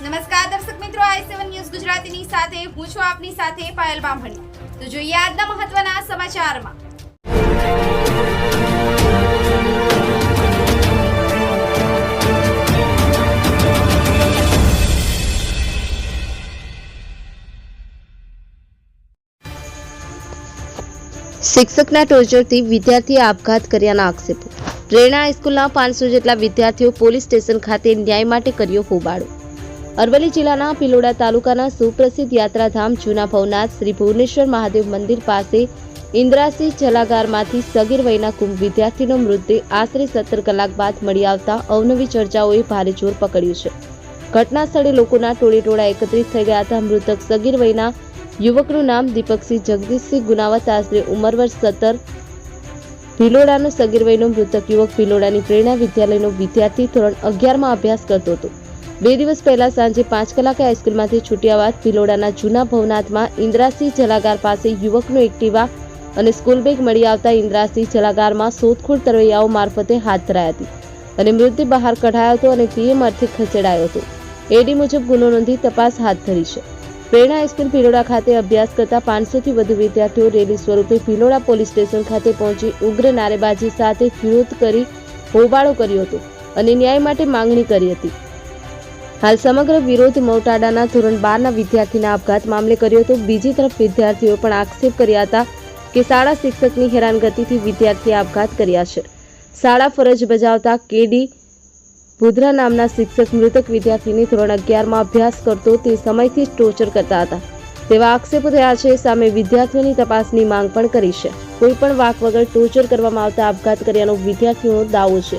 નમસ્કાર, દર્શક મિત્રો, આઈ સેવન ન્યૂઝ ગુજરાતીની સાથે, હું છું આપની સાથે પાયલ બામણી. તો જોઈએ આજના મહત્વના સમાચારમાં. શિક્ષકના ટોર્ચરથી વિદ્યાર્થીએ આપઘાત કર્યાના આક્ષેપો. પ્રેરણા હાઈસ્કૂલના પાંચસો જેટલા વિદ્યાર્થીઓ પોલીસ સ્ટેશન ખાતે ન્યાય માટે કર્યો હોબાળો. અરવલ્લી જિલ્લાના પિલોડા તાલુકાના સુપ્રસિદ્ધ યાત્રાધામ જૂના ભવનાથ શ્રી ભુવનેશ્વર મહાદેવ મંદિર પાસે ઇન્દ્રાસિંહ જલાગારમાંથી સગીર વયના કુંભ વિદ્યાર્થીનો મૃતદેહ આશરે સત્તર કલાક બાદ મળી આવતા અવનવી ચર્ચાઓએ ભારે જોર પકડ્યું છે. ઘટના સ્થળે લોકોના ટોળે ટોળા એકત્રિત થઈ ગયા હતા. મૃતક સગીર વયના યુવકનું નામ દીપકસિંહ જગદીશસિંહ ગુનાવત, આશરે ઉંમર વર્ષ સત્તર. ભિલોડાનો સગીર વયનો મૃતક યુવક ભિલોડાની પ્રેરણા વિદ્યાલયનો વિદ્યાર્થી ધોરણ અગિયારમાં અભ્યાસ કરતો હતો. બે દિવસ પહેલા સાંજે પાંચ કલાકે હાઈસ્કૂલમાંથી છૂટ્યા બાદ ભિલોડાના જૂના ભવનાથમાં ઇન્દ્રાસિંહ જલાગાર પાસે યુવકનો એક્ટિવા અને સ્કૂલ બેગ મળી આવતા ઇન્દ્રાસિંહ જલાગારમાં શોધખોળ તરવૈયાઓ મારફતે હાથ ધરાઈ હતી અને મૃતદેહ બહાર કઢાયો હતો અને પીએમ અર્થે ખસેડાયો હતો. એડી મુજબ ગુનો નોંધી તપાસ હાથ ધરી છે. પ્રેરણા હાઈસ્કૂલ ભિલોડા ખાતે અભ્યાસ કરતા પાંચસોથી વધુ વિદ્યાર્થીઓ રેલી સ્વરૂપે ભિલોડા પોલીસ સ્ટેશન ખાતે પહોંચી ઉગ્ર નારેબાજી સાથે વિરોધ કરી હોબાળો કર્યો હતો અને ન્યાય માટે માંગણી કરી હતી. હાલ સમગ્ર વિરોધ મોટાડાના ધોરણ બારના વિદ્યાર્થીના આપઘાત મામલે કર્યો હતો બીજી તરફ વિદ્યાર્થીઓ પણ આક્ષેપ કર્યા હતા કે શાળા શિક્ષકની હેરાનગતિથી વિદ્યાર્થીએ આપઘાત કર્યા છે. શાળા ફરજ બજાવતા કેડી ભુદ્રા નામના શિક્ષક મૃતક વિદ્યાર્થીની ધોરણ અગિયારમાં અભ્યાસ કરતો તે સમયથી જ ટોર્ચર કરતા હતા. તેવા આક્ષેપો થયા છે, સામે વિદ્યાર્થીઓની તપાસની માંગ પણ કરી છે. કોઈ પણ વાક વગર ટોર્ચર કરવામાં આવતા આપઘાત કર્યાનો વિદ્યાર્થીઓનો દાવો છે.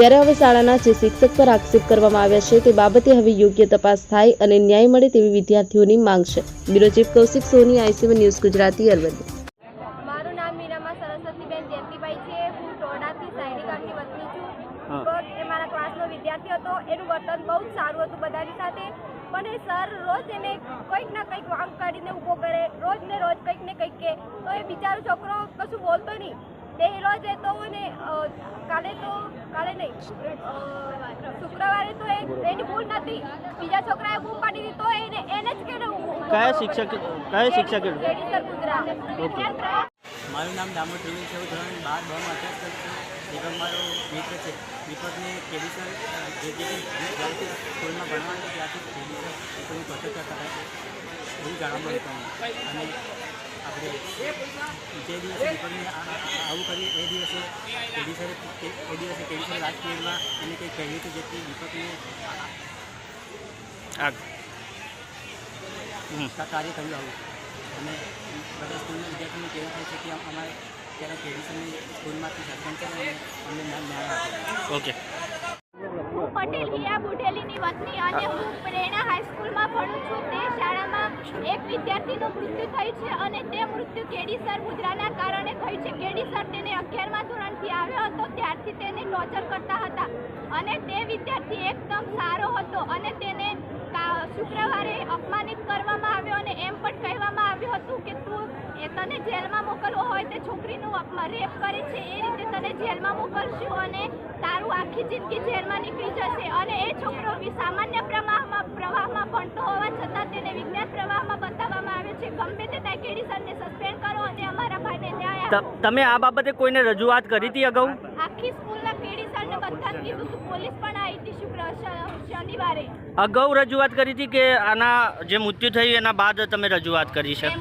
ત્યારે હવે શાળાના જે શિક્ષક પર આક્ષેપ કરવામાં આવ્યા છે તે બાબતે હવે યોગ્ય તપાસ થાય અને ન્યાય મળે તેવી વિદ્યાર્થીઓની માંગ છે. Bureau chief Kaushik Soni I C one news Gujarati Aravalli. મારું નામ મીરામા સરસ્વતીબેન જયંતિભાઈ છે. હું ટોડાથી સાયરી ગામની વતની છું. તો એ મારા ક્લાસનો વિદ્યાર્થી હતો. એનું વર્તન બહુ જ સારું હતું બધાની સાથે. પણ એ સર રોજ એને કંઈક ના કંઈક વાંક કાઢીને ઊભો કરે. રોજ ને રોજ કંઈક ને કંઈક કે. તો એ બિચારો છોકરો કશું બોલતો નહીં. તે રોજ એ તો ને કાલે તો કાલે નહીં. શુક્રવારે તો એની ભૂલ નથી. બીજા છોકરાએ બૂમ પાડી દીધી તો એને એને જ કેને કયા શિક્ષક કયા શિક્ષકે મારું નામ દામોદ છે. હું ધોરણ બાર બમાં અભ્યાસ કરું છું. દીપક મારો મિત્ર છે દીપકને કેવી સર જે જે જ્યારથી સ્કૂલમાં ભણવાનું ત્યારથી સર કરતા હતા એવું જાણવા મળ્યું અને આપણે જે દિવસે દીપકને આવું કર્યું એ દિવસે એ દિવસે એ દિવસે સરે લાસ્ટ પીરિયડમાં એને કંઈ કહ્યું હતું જેથી દીપકને કાર્ય કર્યું આવું અને બધા સ્કૂલના વિદ્યાર્થીઓને કેવું થાય છે કે અમ- અમારે ત્યારે કેદી સ્કૂલમાંથી સરપંચ અમને ઓકે પટેલ હિયા બુઢેલીની વતની અને હું પ્રેરણા હાઈસ્કૂલમાં ભણું છું. તે શાળામાં એક વિદ્યાર્થીનું મૃત્યુ થયું છે અને તે મૃત્યુ કેડીસર મુદ્રાના કારણે થયું છે. કેડીસર તેને અગિયારમા ધોરણથી આવ્યો હતો. ત્યારથી તેને ટોર્ચર કરતા હતા અને તે વિદ્યાર્થી એકદમ સારો હતો અને તેને શુક્રવારે અપમાનિત કરવામાં આવ્યો અને એમ પણ કહેવામાં આવ્યું હતું કે તું એ તને જેલમાં મોકલવો હોય તે છોકરીનું રેપ કરે છે એ રીતે તને જેલમાં મોકલશું અને તારું આખી જિંદગી જેલમાં નીકળી જશે. અને એ છોકરો સામાન્ય પ્રવાહમાં પ્રવાહમાં ભણતો હોવા છતાં તેને વિજ્ઞાન પ્રવાહમાં બતાવવામાં આવે છે. ગમે તે ત્યાં સરને સસ્પેન્ડ કરો અને અમારા ભાઈને ન્યાય તમે આ બાબતે કોઈને રજૂઆત કરી હતી અગાઉ? આખી સ્કૂલના કેડી સરને બધાને કીધું હતું પોલીસ પણ આવી હતી શુક્ર શનિવારે. અગાઉ રજૂઆત કરી હતી કે આના જે મૃત્યુ થયું એના બાદ તમે રજૂઆત કરી છે?